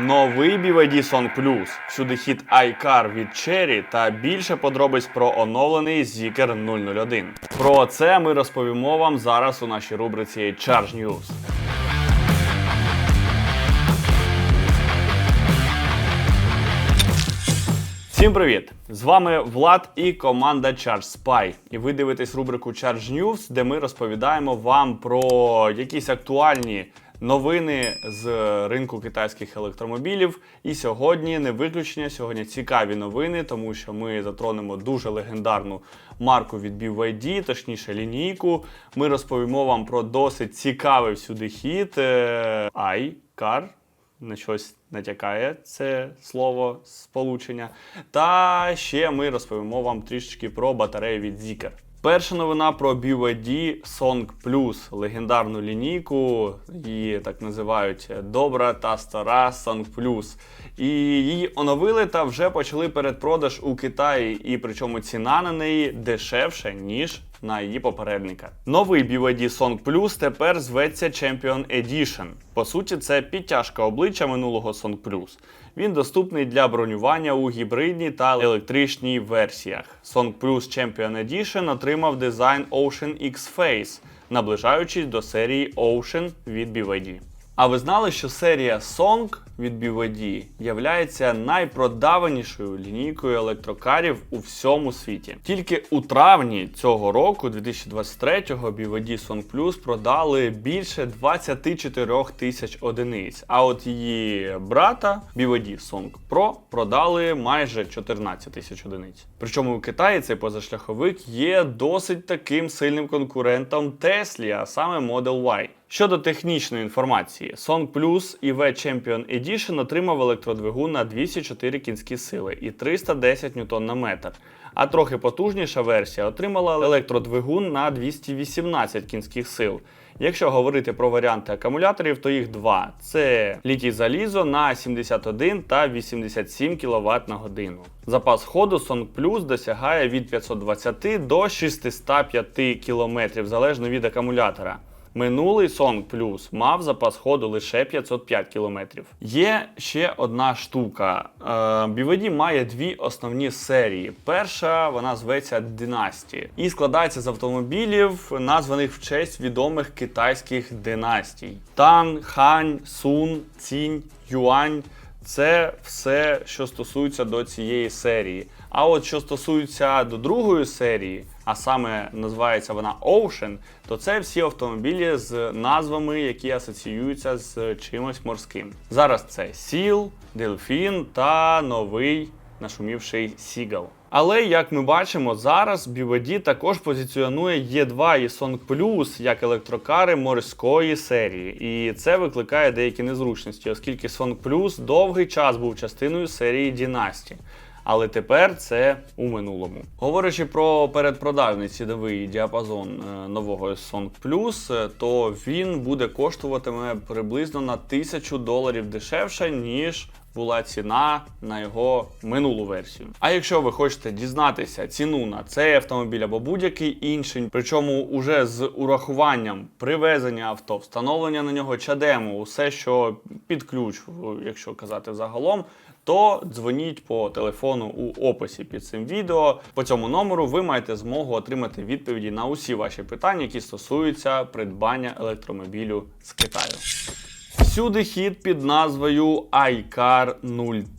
Новий BYD Song Plus, всюди хід iCar від Cherry та більше подробиць про оновлений Zeekr 001. Про це ми розповімо вам зараз у нашій рубриці Charge News. Всім привіт! З вами Влад і команда Charge Spy. І ви дивитесь рубрику Charge News, де ми розповідаємо вам про якісь актуальні новини з ринку китайських електромобілів. І сьогодні не виключення, сьогодні цікаві новини, тому що ми затронемо дуже легендарну марку від BYD, точніше лінійку. Ми розповімо вам про досить цікавий всюди хід е, iCar на щось натякає це слово сполучення. Та ще ми розповімо вам трішечки про батарею від Zeekr. Перша новина про BYD Song Plus, легендарну лінійку, її так називають добра та стара Song Plus. І її оновили та вже почали передпродаж у Китаї, і причому ціна на неї дешевша, ніж на її попередника. Новий BYD Song Plus тепер зветься Champion Edition. По суті, це підтяжка обличчя минулого Song Plus. Він доступний для бронювання у гібридній та електричній версіях. Song Plus Champion Edition отримав дизайн Ocean X Face, наближаючись до серії Ocean від BYD. А ви знали, що серія Song від BYD являється найпродаванішою лінійкою електрокарів у всьому світі. Тільки у травні цього року, 2023-го, BYD Song Plus продали більше 24 тисяч одиниць. А от її брата BYD Song Pro продали майже 14 тисяч одиниць. Причому у Китаї цей позашляховик є досить таким сильним конкурентом Теслі, а саме Model Y. Щодо технічної інформації, Song Plus EV Champion Edition отримав електродвигун на 204 кінські сили і 310 Ньютон на метр. А трохи потужніша версія отримала електродвигун на 218 кінських сил. Якщо говорити про варіанти акумуляторів, то їх два: це літій залізо на 71 та 87 кВт на годину. Запас ходу Song Plus досягає від 520 до 605 км залежно від акумулятора. Минулий Song Plus мав запас ходу лише 505 км. Є ще одна штука. Е, BYD має дві основні серії. Перша вона зветься Dynasty і складається з автомобілів, названих в честь відомих китайських династій: Тан, Хань, Сун, Цінь, Юань. Це все, що стосується до цієї серії. А от що стосується до другої серії, а саме називається вона Ocean, то це всі автомобілі з назвами, які асоціюються з чимось морським. Зараз це Сіл, Дельфін та новий нашумівший Сігал. Але як ми бачимо, зараз BYD також позиціонує E2 і Song Plus як електрокари морської серії, і це викликає деякі незручності, оскільки Song Plus довгий час був частиною серії Dynasty. Але тепер це у минулому. Говорячи про передпродажний ціновий діапазон е, нового Song Plus, е, то він буде коштуватиме приблизно на 1000 доларів дешевше, ніж була ціна на його минулу версію. А якщо ви хочете дізнатися ціну на цей автомобіль або будь-який інший, причому уже з урахуванням привезення авто, встановлення на нього чадему, усе, що під ключ, якщо казати загалом, то дзвоніть по телефону у описі під цим відео. По цьому номеру ви маєте змогу отримати відповіді на усі ваші питання, які стосуються придбання електромобілю з Китаю. Всюди хід під назвою iCar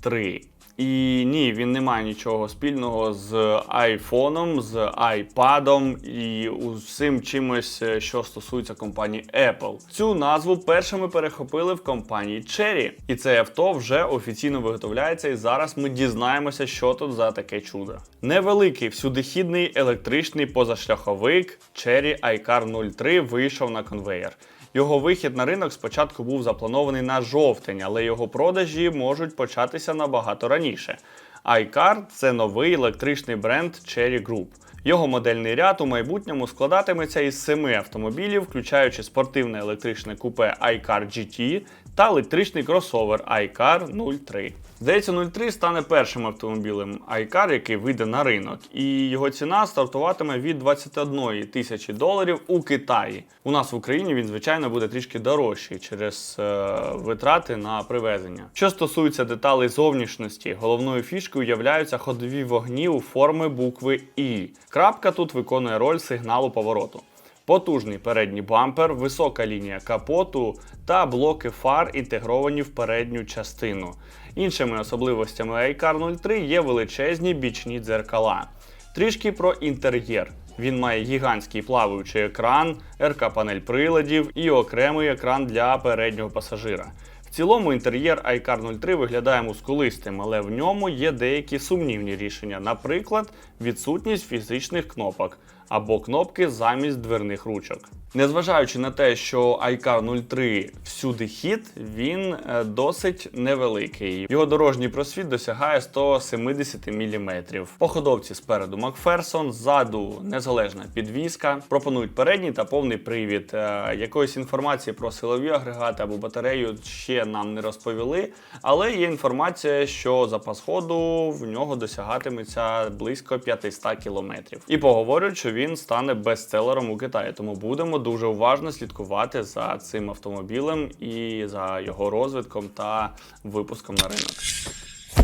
03. І ні, він не має нічого спільного з айфоном, з айпадом і усім чимось, що стосується компанії Apple. Цю назву першими перехопили в компанії Cherry. І це авто вже офіційно виготовляється. І зараз ми дізнаємося, що тут за таке чудо. Невеликий всюдихідний електричний позашляховик Cherry iCar 03 вийшов на конвейер. Його вихід на ринок спочатку був запланований на жовтень, але його продажі можуть початися набагато раніше. iCar – це новий електричний бренд Cherry Group. Його модельний ряд у майбутньому складатиметься із семи автомобілів, включаючи спортивне електричне купе iCar GT та електричний кросовер iCar 03. Здається, 03 стане першим автомобілем iCar, який вийде на ринок, і його ціна стартуватиме від 21 тисячі доларів у Китаї. У нас в Україні він, звичайно, буде трішки дорожчий через е, витрати на привезення. Що стосується деталей зовнішності, головною фішкою являються ходові вогні у форми букви І. Крапка тут виконує роль сигналу повороту. Потужний передній бампер, висока лінія капоту та блоки фар інтегровані в передню частину. Іншими особливостями iCar 03 є величезні бічні дзеркала. Трішки про інтер'єр. Він має гігантський плаваючий екран, РК-панель приладів і окремий екран для переднього пасажира. Цілому інтер'єр iCar 03 виглядає мускулистим, але в ньому є деякі сумнівні рішення, наприклад, відсутність фізичних кнопок або кнопки замість дверних ручок. Незважаючи на те, що iCar 03 всюди хід, він е, досить невеликий. Його дорожній просвіт досягає 170 мм. По ходовці спереду Макферсон, ззаду незалежна підвізка. Пропонують передній та повний привід. Е, Якоїсь інформації про силові агрегати або батарею ще нам не розповіли, але є інформація, що запас ходу в нього досягатиметься близько 500 км. І поговорюють, що він стане бестселером у Китаї, тому будемо дуже уважно слідкувати за цим автомобілем і за його розвитком та випуском на ринок.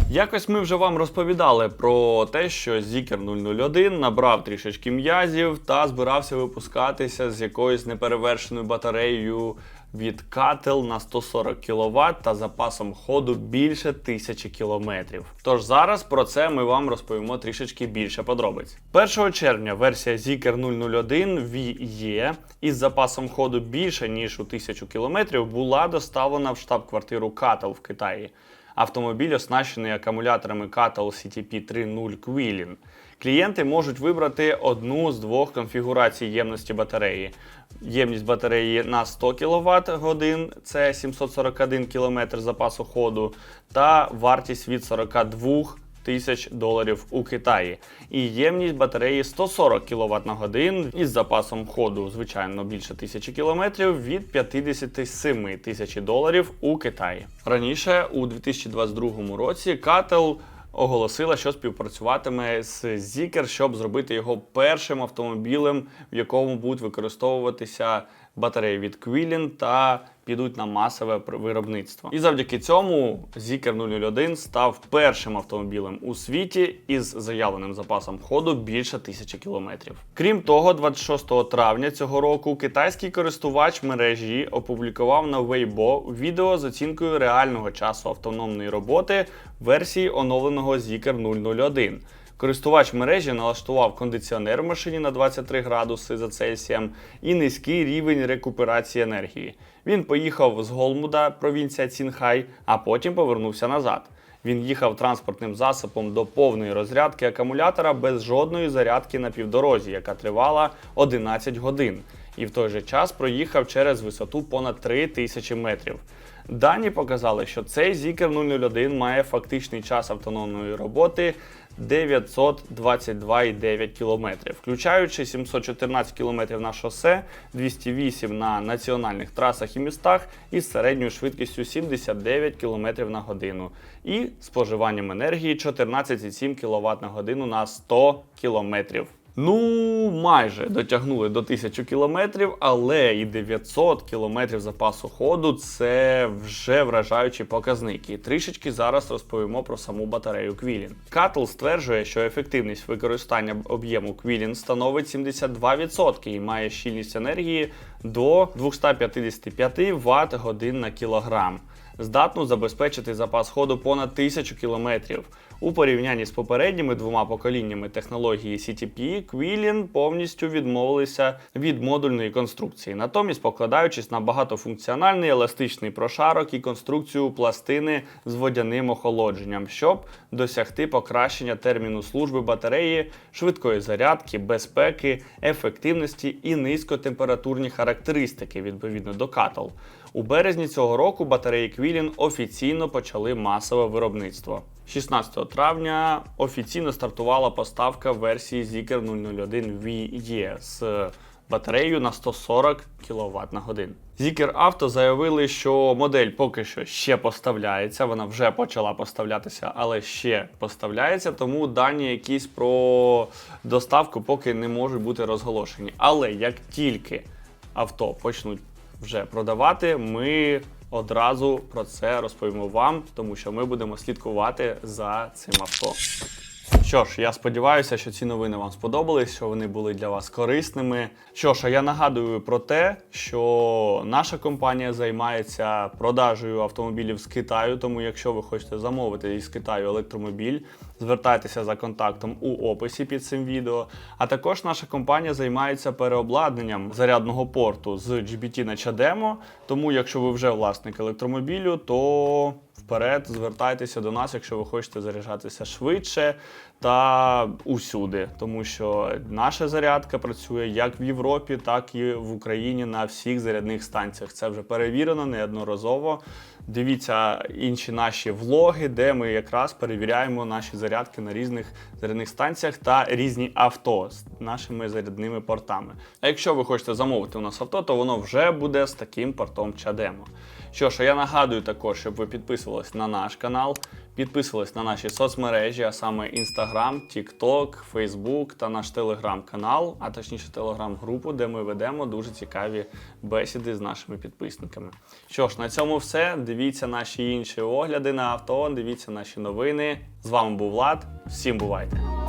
Якось ми вже вам розповідали про те, що Зікер 001 набрав трішечки м'язів та збирався випускатися з якоюсь неперевершеною батареєю від Catel на 140 кВт та запасом ходу більше 1000 км. Тож зараз про це ми вам розповімо трішечки більше подробиць. 1 червня версія Zikr 001 VE із запасом ходу більше ніж у 1000 км була доставлена в штаб-квартиру Catel в Китаї. Автомобіль оснащений акумуляторами Catel CTP 3.0 Quilin. Клієнти можуть вибрати одну з двох конфігурацій ємності батареї. Ємність батареї на 100 кВт годин це 741 км запасу ходу, та вартість від 42 тисяч доларів у Китаї. І ємність батареї 140 кВт на годин із запасом ходу, звичайно, більше 1000 км від 57 тисяч доларів у Китаї. Раніше, у 2022 році, Catel оголосила, що співпрацюватиме з Zikr, щоб зробити його першим автомобілем, в якому будуть використовуватися батареї від Quilin та підуть на масове виробництво. І завдяки цьому Zikr 001 став першим автомобілем у світі із заявленим запасом ходу більше 1000 кілометрів. Крім того, 26 травня цього року китайський користувач мережі опублікував на Weibo відео з оцінкою реального часу автономної роботи версії оновленого Zikr 001. Користувач мережі налаштував кондиціонер в машині на 23 градуси за Цельсієм і низький рівень рекуперації енергії. Він поїхав з Голмуда, провінція Цінхай, а потім повернувся назад. Він їхав транспортним засобом до повної розрядки акумулятора без жодної зарядки на півдорозі, яка тривала 11 годин, і в той же час проїхав через висоту понад 3000 метрів. Дані показали, що цей Zikr 001 має фактичний час автономної роботи 922,9 км, включаючи 714 км на шосе, 208 на національних трасах і містах із середньою швидкістю 79 км на годину і споживанням енергії 14,7 кВт на годину на 100 км. Ну, майже дотягнули до 1000 кілометрів, але і 900 кілометрів запасу ходу це вже вражаючі показники. Трішечки зараз розповімо про саму батарею Quilin. Catel стверджує, що ефективність використання об'єму Quilin становить 72% і має щільність енергії до 255 Вт годин на кілограм. Здатну забезпечити запас ходу понад 1000 кілометрів. У порівнянні з попередніми двома поколіннями технології CTP, Quilin повністю відмовилися від модульної конструкції, натомість покладаючись на багатофункціональний еластичний прошарок і конструкцію пластини з водяним охолодженням, щоб досягти покращення терміну служби батареї, швидкої зарядки, безпеки, ефективності і низькотемпературні характеристики відповідно до Catel. У березні цього року батареї Quilin офіційно почали масове виробництво. 16 травня офіційно стартувала поставка версії Zikr 001 VE з батареєю на 140 кВт на годину. Zikr Auto заявили, що модель поки що ще поставляється, вона вже почала поставлятися, але ще поставляється, тому дані якісь про доставку поки не можуть бути розголошені. Але як тільки авто почнуть вже продавати, ми одразу про це розповімо вам, тому що ми будемо слідкувати за цим авто. Що ж, я сподіваюся, що ці новини вам сподобались, що вони були для вас корисними. Що ж, а я нагадую про те, що наша компанія займається продажею автомобілів з Китаю. Тому, якщо ви хочете замовити із Китаю електромобіль, звертайтеся за контактом у описі під цим відео. А також наша компанія займається переобладнанням зарядного порту з GBT на CHAdeMO. Тому, якщо ви вже власник електромобілю, то вперед звертайтеся до нас, якщо ви хочете заряджатися швидше та усюди, тому що наша зарядка працює як в Європі, так і в Україні на всіх зарядних станціях. Це вже перевірено неодноразово. Дивіться інші наші влоги, де ми якраз перевіряємо наші зарядки на різних зарядних станціях та різні авто з нашими зарядними портами. А якщо ви хочете замовити у нас авто, то воно вже буде з таким портом CHAdeMO. Що ж, я нагадую також, щоб ви підписувались на наш канал, підписувались на наші соцмережі, а саме Instagram, TikTok, Facebook та наш телеграм-канал, а точніше телеграм-групу, де ми ведемо дуже цікаві бесіди з нашими підписниками. Що ж, на цьому все. Дивіться наші інші огляди на авто, дивіться наші новини. З вами був Влад. Всім бувайте!